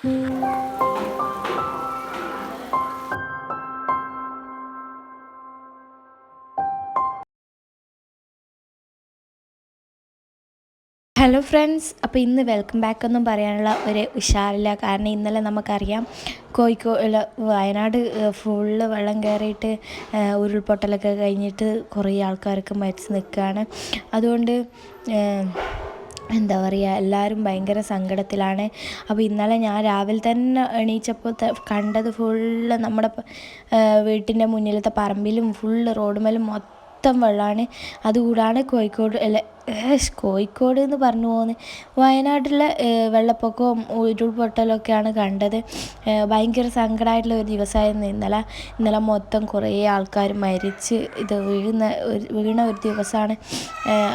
Hello friends അപ്പോൾ ഇന്ന് welcome back ഒന്നും പറയാനുള്ള ഒരു ഉഷാറില്ല. കാരണം ഇന്നലെ നമുക്കറിയാം കോഴിക്കോ വയനാട് ഫുള്ള് വെള്ളം കയറിയിട്ട് ഉരുൾപൊട്ടലൊക്കെ കഴിഞ്ഞിട്ട് കുറേ ആൾക്കാർക്ക് മരിച്ച് നിൽക്കുകയാണ്. അതുകൊണ്ട് എന്താ പറയുക എല്ലാവരും ഭയങ്കര സങ്കടത്തിലാണ്. അപ്പോൾ ഇന്നലെ ഞാൻ രാവിലെ തന്നെ എണീച്ചപ്പോൾ കണ്ടത് ഫുള്ള് നമ്മുടെ വീട്ടിന്റെ മുന്നിലത്തെ പറമ്പിലും ഫുള്ള് റോഡുമേലും മൊത്തം വെള്ളമാണ് അതുകൂടാണ് കോഴിക്കോട് അല്ല കോഴിക്കോട് എന്ന് പറഞ്ഞു പോകുന്നത് വയനാട്ടിലെ വെള്ളപ്പൊക്കവും ഉരുൾപൊട്ടലൊക്കെയാണ് കണ്ടത്. ഭയങ്കര സങ്കടമായിട്ടുള്ള ഒരു ദിവസമായിരുന്നു. ഇന്നലെ ഇന്നലെ മൊത്തം കുറേ ആൾക്കാർ മരിച്ച് ഇത് വീഴുന്ന വീണ ഒരു ദിവസമാണ്.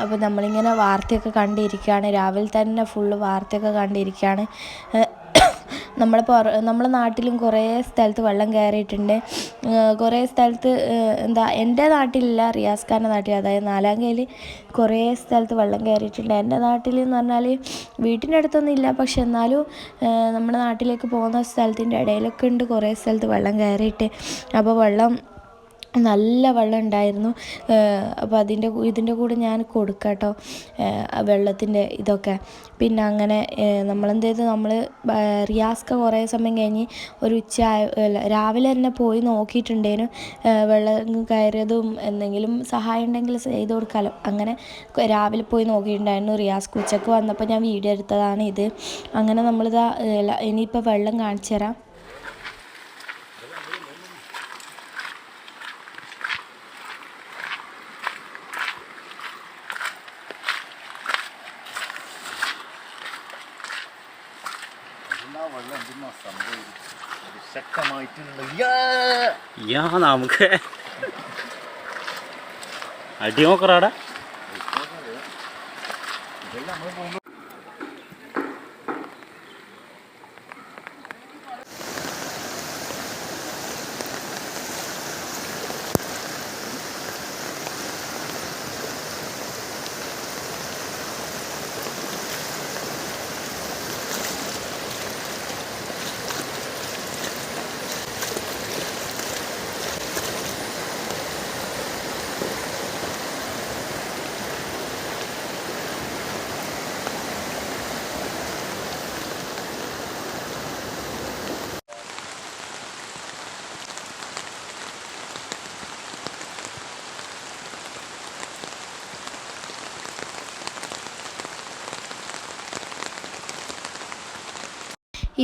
അപ്പോൾ നമ്മളിങ്ങനെ വാർത്തയൊക്കെ കണ്ടിരിക്കുകയാണ്. രാവിലെ തന്നെ ഫുള്ള് വാർത്തയൊക്കെ കണ്ടിരിക്കുകയാണ്. നമ്മളെ പുറ നമ്മളെ നാട്ടിലും കുറേ സ്ഥലത്ത് വെള്ളം കയറിയിട്ടുണ്ട്. കുറേ സ്ഥലത്ത് എന്താ എന്റെ നാട്ടിലില്ല റിയാസ് ഖാന്റെ നാട്ടിൽ. അതായത് നാലാങ്കയിൽ കുറേ സ്ഥലത്ത് വെള്ളം കയറിയിട്ടുണ്ട്. എന്റെ നാട്ടിൽ എന്ന് പറഞ്ഞാൽ വീട്ടിന്റെ അടുത്തൊന്നും ഇല്ല. പക്ഷെ എന്നാലും നമ്മുടെ നാട്ടിലേക്ക് പോകുന്ന സ്ഥലത്തിന്റെ ഇടയിലൊക്കെ ഉണ്ട് കുറേ സ്ഥലത്ത് വെള്ളം കയറിയിട്ട്. അപ്പോൾ വെള്ളം നല്ല വെള്ളം ഉണ്ടായിരുന്നു. അപ്പോൾ അതിന്റെ ഇതിന്റെ കൂടെ ഞാൻ കൊടുക്കാം കേട്ടോ വെള്ളത്തിന്റെ ഇതൊക്കെ. പിന്നെ അങ്ങനെ നമ്മളെന്ത് ചെയ്തു? നമ്മൾ റിയാസ്ക കുറേ സമയം കഴിഞ്ഞ് ഒരു ഉച്ച രാവിലെ തന്നെ പോയി നോക്കിയിട്ടുണ്ടേനു. വെള്ളം കയറിയതും എന്തെങ്കിലും സഹായം ഉണ്ടെങ്കിൽ ചെയ്ത് കൊടുക്കാമല്ലോ അങ്ങനെ രാവിലെ പോയി നോക്കിയിട്ടുണ്ടായിരുന്നു റിയാസ്ക്ക് ഉച്ചയ്ക്ക് വന്നപ്പോൾ ഞാൻ വീഡിയോ എടുത്തതാണ് ഇത്. അങ്ങനെ നമ്മളിതാ ഇനിയിപ്പോൾ വെള്ളം കാണിച്ചു തരാം. യാ നമുക്ക്. അടി നോക്കറാടാ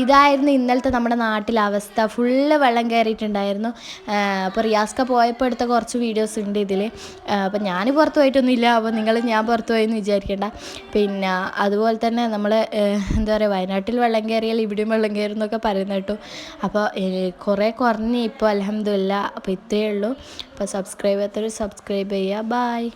ഇതായിരുന്നു ഇന്നലത്തെ നമ്മുടെ നാട്ടിലെ അവസ്ഥ. ഫുള്ള് വെള്ളം കയറിയിട്ടുണ്ടായിരുന്നു അപ്പോൾ റിയാസ്ക പോയപ്പോൾ എടുത്ത കുറച്ച് വീഡിയോസ് ഉണ്ട് ഇതിൽ അപ്പോൾ ഞാൻ പുറത്ത് പോയിട്ടൊന്നുമില്ല. അപ്പോൾ നിങ്ങൾ ഞാൻ പുറത്ത് പോയെന്ന് വിചാരിക്കേണ്ട. പിന്നെ അതുപോലെ തന്നെ നമ്മൾ എന്താ പറയുക വയനാട്ടിൽ വെള്ളം കയറിയാൽ ഇവിടെയും വെള്ളം കയറും എന്നൊക്കെ പറയുന്ന കേട്ടു. അപ്പോൾ കുറേ കുറഞ്ഞ് ഇപ്പോൾ അലഹമില്ല അപ്പോൾ ഇത്രയേ ഉള്ളൂ. അപ്പോൾ സബ്സ്ക്രൈബ് ചെയ്യാത്തവർ സബ്സ്ക്രൈബ് ചെയ്യുക ബായ്